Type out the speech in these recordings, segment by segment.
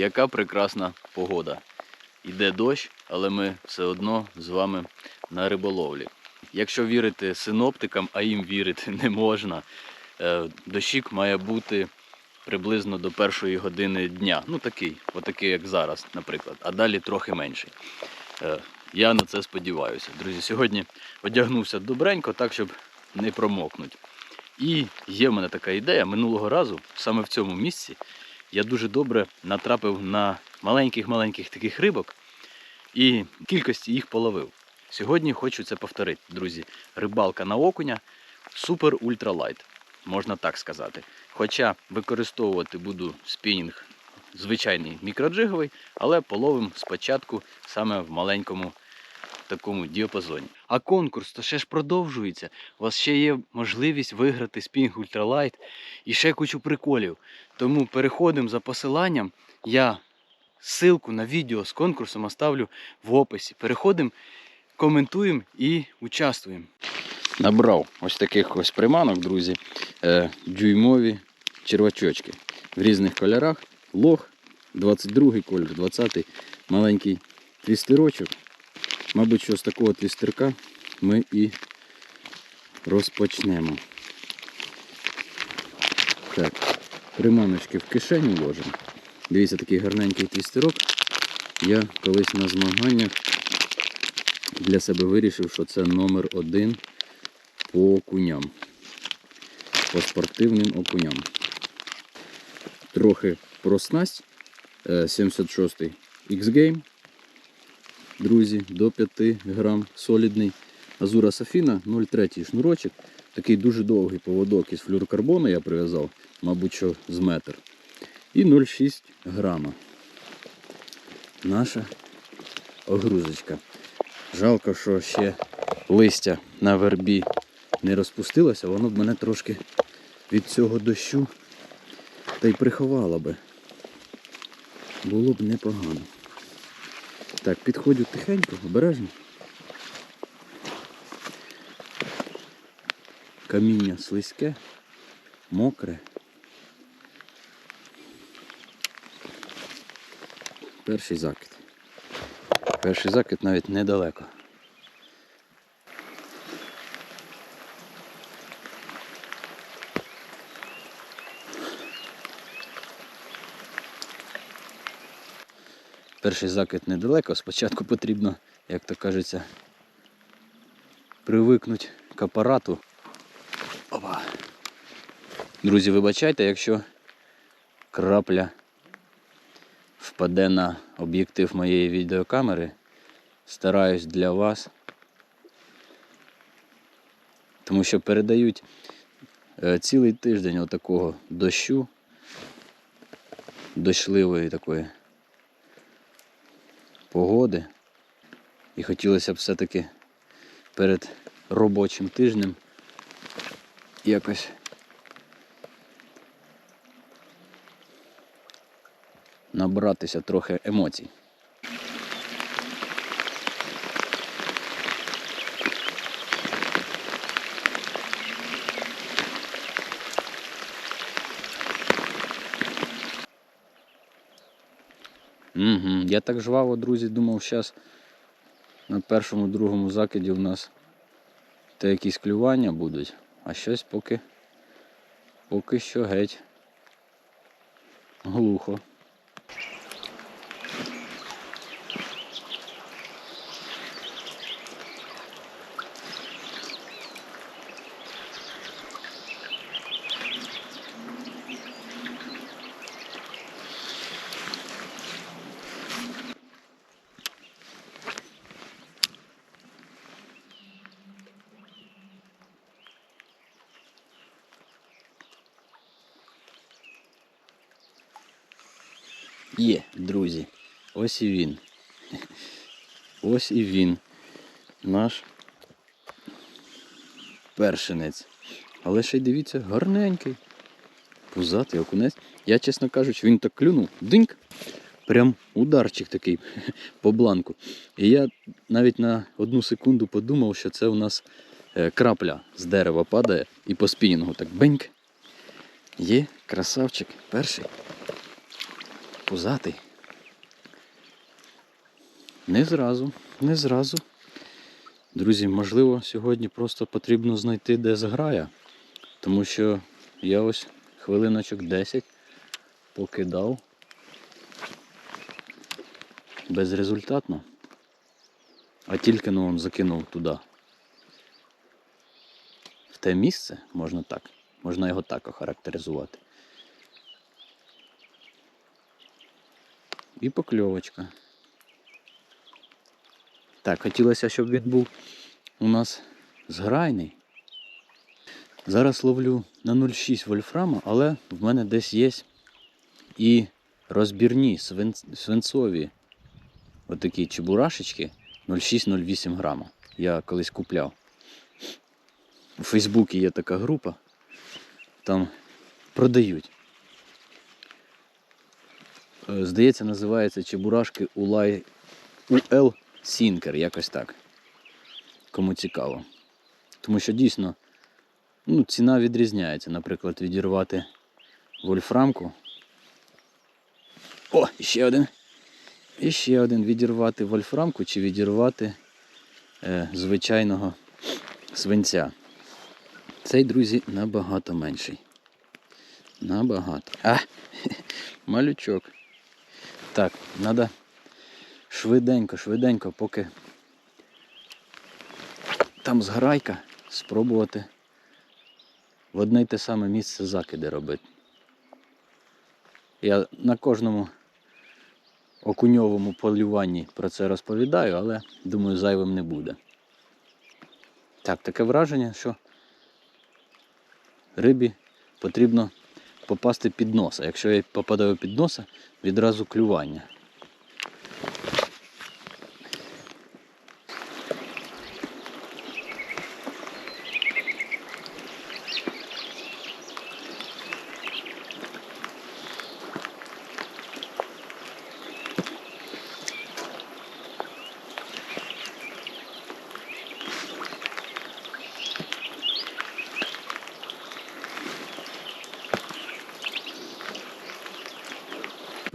яка прекрасна погода. Іде дощ, але ми все одно з вами на риболовлі. Якщо вірити синоптикам, а їм вірити не можна, е, дощик має бути приблизно до першої години дня. Ну такий, отакий, як зараз, наприклад, а далі трохи менший. Е, Я на це сподіваюся. Друзі, сьогодні одягнувся добренько, так, щоб не промокнути. І є в мене така ідея. Минулого разу, саме в цьому місці, я дуже добре натрапив на маленьких-маленьких таких рибок і кількості їх половив. Сьогодні хочу це повторити, друзі. Рибалка на окуня супер ультралайт, можна так сказати. Хоча використовувати буду спінінг звичайний мікроджиговий, але половим спочатку саме в маленькому такому діапазоні. А конкурс то ще ж продовжується. У вас ще є можливість виграти спінг ультралайт і ще кучу приколів. Тому переходимо за посиланням. Я ссылку на відео з конкурсом оставлю в описі. Переходимо, коментуємо і участвуємо. Набрав ось таких ось приманок, друзі, е, дюймові червачочки в різних кольорах. Лох, 22 колір, 20 маленький твістерочок. Мабуть, що з такого твістерка ми і розпочнемо. Так, приманочки в кишеню ложимо. Дивіться, такий гарненький твістерок. Я колись на змаганнях для себе вирішив, що це номер один по окуням. По спортивним окуням. Трохи про снасть. Е, 76-й X-Game. Друзі, до 5 грам солідний. Азура Сафіна 0,3 шнурочок. Такий дуже довгий поводок із флюрокарбону я прив'язав, мабуть, що з метр. І 0,6 грама. Наша огрузочка. Жалко, що ще листя на вербі не розпустилося, воно б мене трошки від цього дощу та й приховало би. Було б непогано. Так, підходжу тихенько, обережно. Каміння слизьке, мокре. Перший закид. Перший закид навіть недалеко. Перший закид недалеко. Спочатку потрібно, як то кажеться, привикнути к апарату. Опа. Друзі, вибачайте, якщо крапля впаде на об'єктив моєї відеокамери. Стараюсь для вас. Тому що передають е, цілий тиждень отакого дощу, дощливої такої погоди. І хотілося б все-таки перед робочим тижнем якось набратися трохи емоцій. Угу. Я так жваво, друзі, думав, зараз на першому, другому закиді в нас та якісь клювання будуть, а щось поки, поки що геть глухо. Є, друзі. Ось і він. Ось і він. Наш першинець. Але ще й дивіться, гарненький. Пузатий окунець. Я, чесно кажучи, він так клюнув. Диньк. Прям ударчик такий по бланку. І я навіть на одну секунду подумав, що це у нас е, крапля з дерева падає і по спінінгу так беньк. Є, красавчик, перший. Пузатий. Не зразу, не зразу. Друзі, можливо, сьогодні просто потрібно знайти, де зграя. Тому що я ось хвилиночок 10 покидав безрезультатно. А тільки ну, закинув туди. В те місце можна так. Можна його так охарактеризувати. І покльовочка. Так, хотілося, щоб він був у нас зграйний. Зараз ловлю на 0,6 вольфрама, але в мене десь є і розбірні свинцові отакі чебурашечки 0,6-0,8 грама. Я колись купляв. У Фейсбуці є така група, там продають. Е, Здається, називається чебурашки Улай UL Sinker, якось так. Кому цікаво. Тому що дійсно ну, ціна відрізняється. Наприклад, відірвати вольфрамку. О, ще один. І ще один відірвати вольфрамку чи відірвати е, звичайного свинця. Цей, друзі, набагато менший. Набагато. А, малючок. Так, треба швиденько, швиденько, поки там зграйка, спробувати в одне й те саме місце закиди робити. Я на кожному окуньовому полюванні про це розповідаю, але думаю, зайвим не буде. Так, таке враження, що рибі потрібно попасти під носа. Якщо я попадаю під носа, відразу клювання.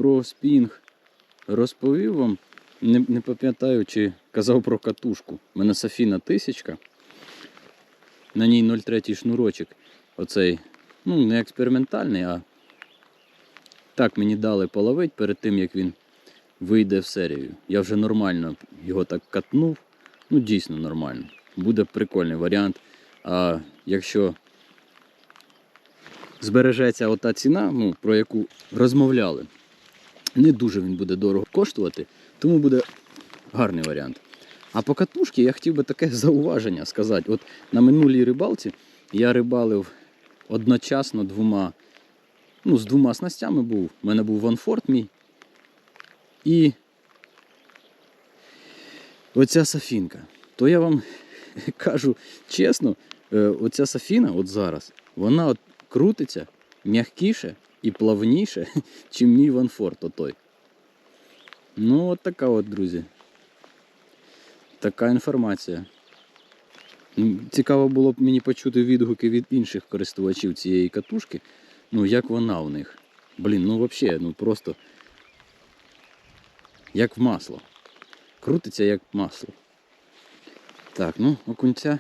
Про спінг розповів вам. Не, не пам'ятаю, чи казав про катушку. У мене Софіна тисячка. На ній 0,3 шнурочок. Оцей, ну, не експериментальний, а так мені дали половить перед тим, як він вийде в серію. Я вже нормально його так катнув. Ну, дійсно нормально. Буде прикольний варіант. А якщо збережеться ота ціна, ну, про яку розмовляли, не дуже він буде дорого коштувати, тому буде гарний варіант. А по катушці я хотів би таке зауваження сказати. От на минулій рибалці я рибалив одночасно двома, ну, з двома снастями був. У мене був ванфорт мій. І оця сафінка. То я вам кажу чесно, е, оця сафіна от зараз, вона от крутиться м'якіше і плавніше, чим мій ванфорт отой. Ну, от така от, друзі. Така інформація. Цікаво було б мені почути відгуки від інших користувачів цієї катушки. Ну, як вона у них. Блін, ну взагалі, ну просто як в масло. Крутиться як масло. Так, ну, окунця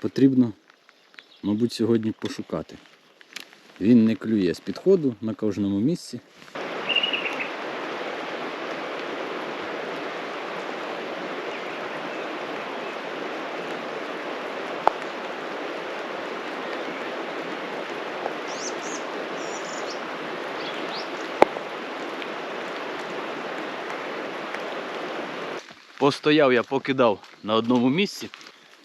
потрібно, мабуть, сьогодні пошукати. Він не клює з підходу на кожному місці. Постояв я, покидав на одному місці.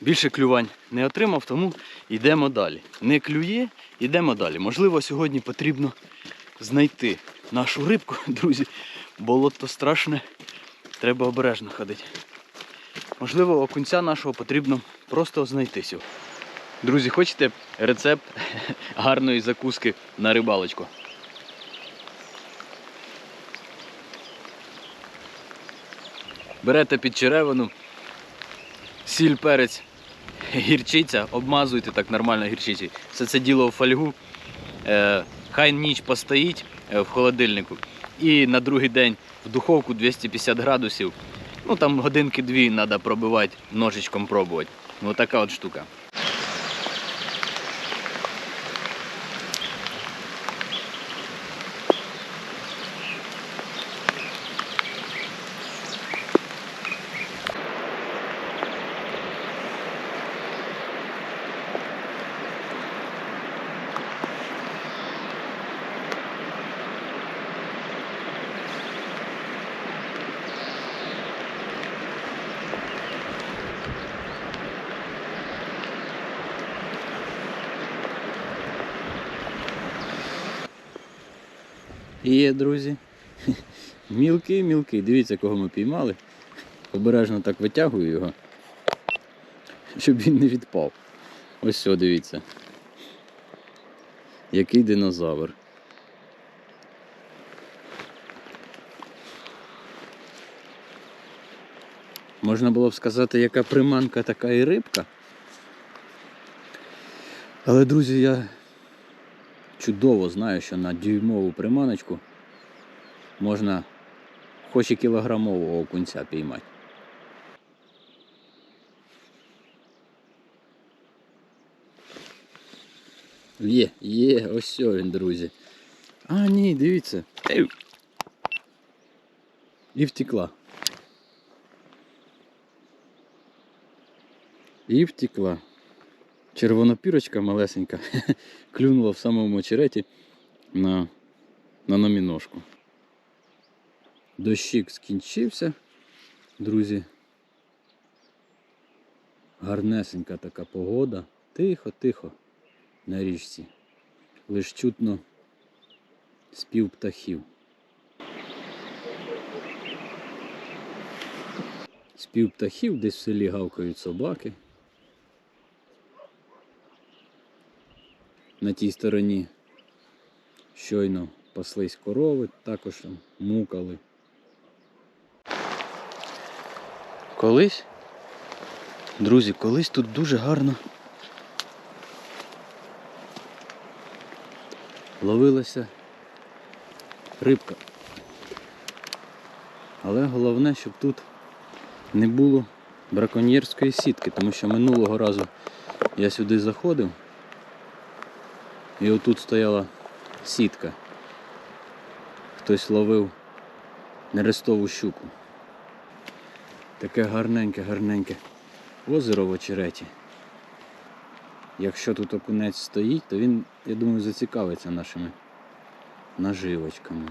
Більше клювань не отримав, тому йдемо далі. Не клює, йдемо далі. Можливо, сьогодні потрібно знайти нашу рибку, друзі. Болото страшне, треба обережно ходити. Можливо, окунця нашого потрібно просто знайти сьогодні. Друзі, хочете рецепт гарної закуски на рибалочку? Берете під черевину, сіль, перець, гірчиця, обмазуйте так нормально гірчицею. Все це діло в фольгу. Е, хай ніч постоїть е, в холодильнику. І на другий день в духовку 250 градусів Ну там годинки-дві треба пробивати, ножичком пробувати. Ну така от штука. Є, друзі. Мілкий, мілкий. Дивіться, кого ми піймали. Обережно так витягую його, щоб він не відпав. Ось все, дивіться. Який динозавр. Можна було б сказати, яка приманка, така і рибка. Але, друзі, я чудово знаю, що на дюймову приманочку можна хоч і кілограмового окунця піймати. Є, є, ось все він, друзі. А, ні, дивіться. І втекла. І втекла. Червонопірочка малесенька клюнула в самому очереті на, на номіножку. Дощик скінчився, друзі. Гарнесенька така погода. Тихо, тихо на річці. Лиш чутно спів птахів. Спів птахів, десь в селі гавкають собаки. На тій стороні щойно паслись корови, також там мукали. Колись, друзі, колись тут дуже гарно ловилася рибка. Але головне, щоб тут не було браконьєрської сітки, тому що минулого разу я сюди заходив і отут стояла сітка. Хтось ловив нерестову щуку. Таке гарненьке, гарненьке озеро в очереті. Якщо тут окунець стоїть, то він, я думаю, зацікавиться нашими наживочками.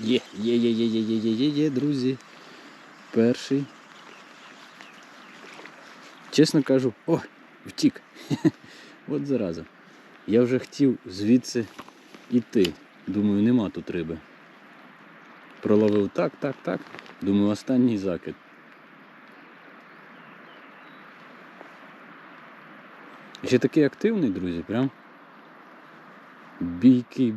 Є, є, є, є, є, є, є, є, є, друзі. Перший. Чесно кажу, о, втік. От зараза. Я вже хотів звідси іти. Думаю, нема тут риби. Проловив так, так, так. Думаю, останній закид. Ще такий активний, друзі, прям. Бійкий,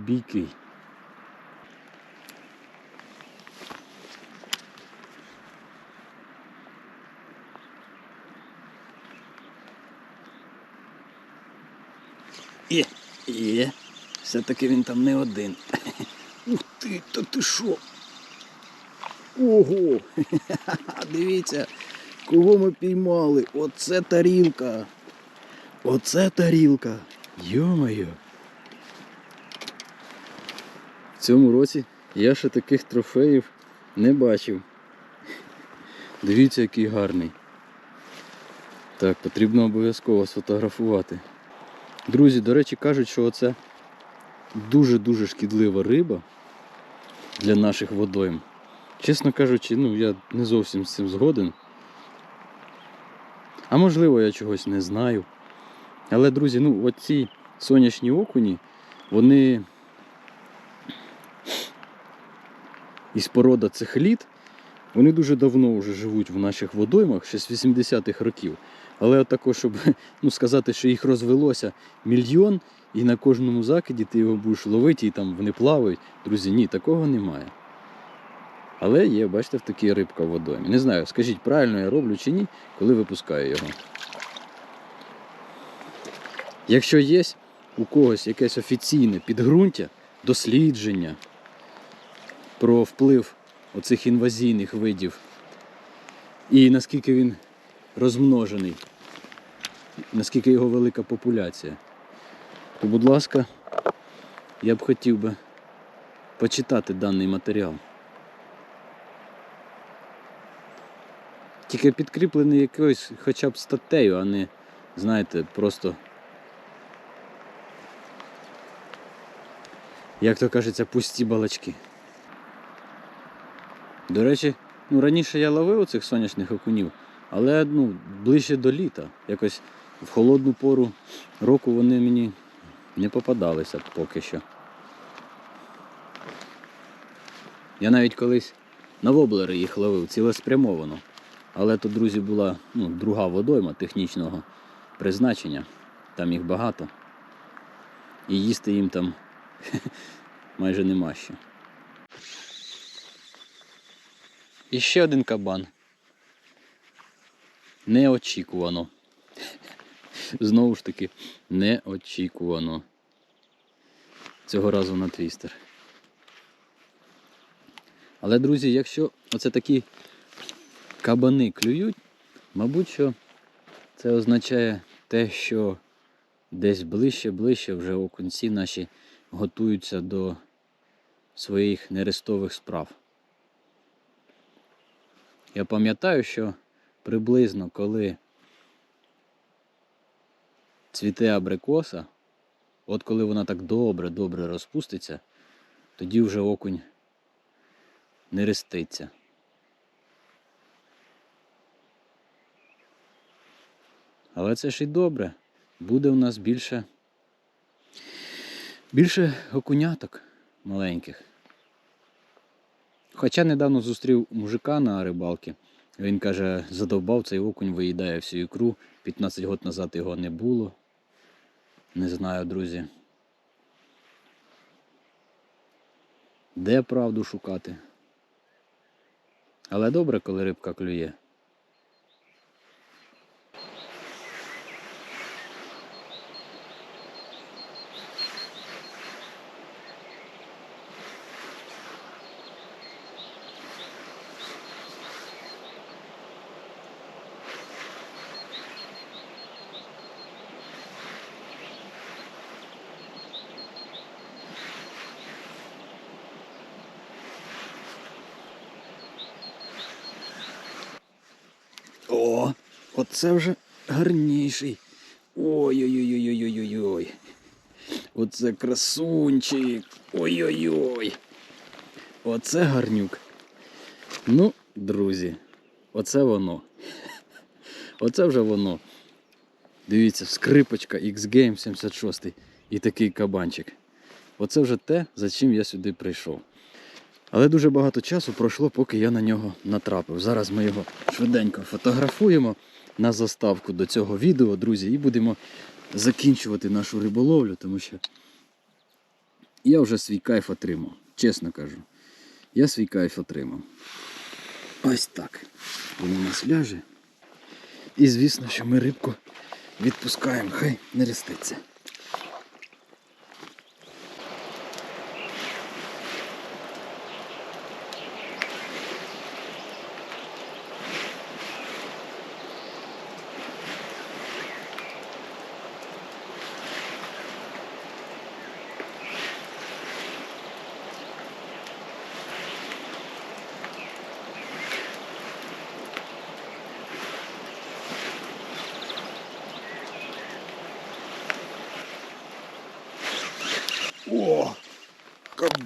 Є. Все-таки він там не один. Ух ти, та ти що? Ого! Дивіться, кого ми піймали. Оце тарілка. Оце тарілка. Йо-моє. В цьому році я ще таких трофеїв не бачив. Дивіться, який гарний. Так, потрібно обов'язково сфотографувати. Друзі, до речі, кажуть, що це дуже-дуже шкідлива риба для наших водойм. Чесно кажучи, ну я не зовсім з цим згоден. А можливо, я чогось не знаю. Але, друзі, ну оці сонячні окуні, вони із порода цихліт, вони дуже давно вже живуть в наших водоймах, ще з 80-х років. Але от також, щоб ну, сказати, що їх розвелося мільйон, і на кожному закиді ти його будеш ловити і там вони плавають. Друзі, ні, такого немає. Але є, бачите, в такій рибка в водоймі. Не знаю, скажіть, правильно я роблю чи ні, коли випускаю його. Якщо є у когось якесь офіційне підґрунтя, дослідження про вплив оцих інвазійних видів і наскільки він розмножений, наскільки його велика популяція, то, будь ласка, я б хотів би почитати даний матеріал. Тільки підкріплений якоюсь хоча б статтею, а не, знаєте, просто. Як то кажеться, пусті балачки. До речі, ну раніше я ловив цих сонячних окунів, але ну, ближче до літа. Якось в холодну пору року вони мені не попадалися поки що. Я навіть колись на воблери їх ловив цілеспрямовано. Але то, друзі, була ну, друга водойма технічного призначення. Там їх багато. І їсти їм там майже нема що. І ще один кабан. Неочікувано. Знову ж таки, неочікувано. Цього разу на твістер. Але, друзі, якщо оце такі кабани клюють, мабуть, що це означає те, що десь ближче-ближче вже окунці наші готуються до своїх нерестових справ. Я пам'ятаю, що приблизно коли цвіте абрикоса, от коли вона так добре-добре розпуститься, тоді вже окунь не реститься. Але це ж і добре. Буде у нас більше, більше окуняток маленьких. Хоча недавно зустрів мужика на рибалці. Він каже, задовбав цей окунь, виїдає всю ікру. 15 років назад його не було. Не знаю, друзі. Де правду шукати? Але добре, коли рибка клює. О, оце вже гарніший. Ой-ой-ой-ой-ой-ой-ой. Оце красунчик. Ой-ой-ой. Оце гарнюк. Ну, друзі, оце воно. Оце вже воно. Дивіться, скрипочка X-Game 76 і такий кабанчик. Оце вже те, за чим я сюди прийшов. Але дуже багато часу пройшло, поки я на нього натрапив. Зараз ми його швиденько фотографуємо на заставку до цього відео, друзі, і будемо закінчувати нашу риболовлю, тому що я вже свій кайф отримав, чесно кажу. Я свій кайф отримав. Ось так. Він у нас ляже. І звісно, що ми рибку відпускаємо, хай не реститься. О!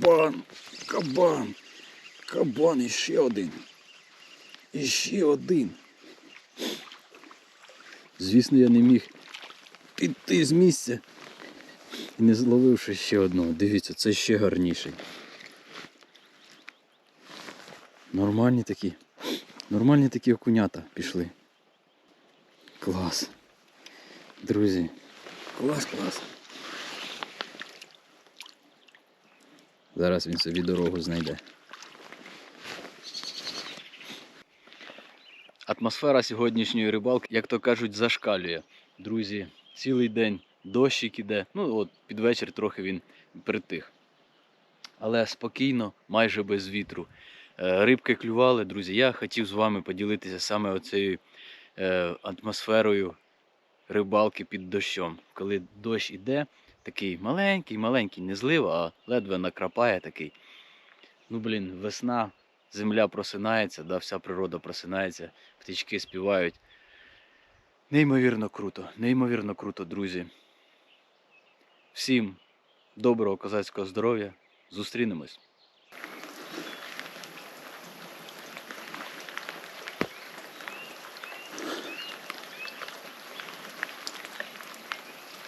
Кабан! Кабан! Кабан іще один. Іще один. Звісно, я не міг піти з місця, не зловивши ще одного. Дивіться, це ще гарніший. Нормальні такі. Нормальні такі окунята пішли. Клас. Друзі. Клас, клас. Зараз він собі дорогу знайде. Атмосфера сьогоднішньої рибалки, як то кажуть, зашкалює. Друзі, цілий день дощик іде. Ну, от під вечір трохи він притих. Але спокійно, майже без вітру. Е, Рибки клювали, друзі. Я хотів з вами поділитися саме оцією е, атмосферою рибалки під дощом. Коли дощ іде, такий маленький, маленький, не злива, а ледве накрапає такий. Ну, блін, весна, земля просинається, да, вся природа просинається, птички співають. Неймовірно круто, неймовірно круто, друзі. Всім доброго козацького здоров'я. Зустрінемось.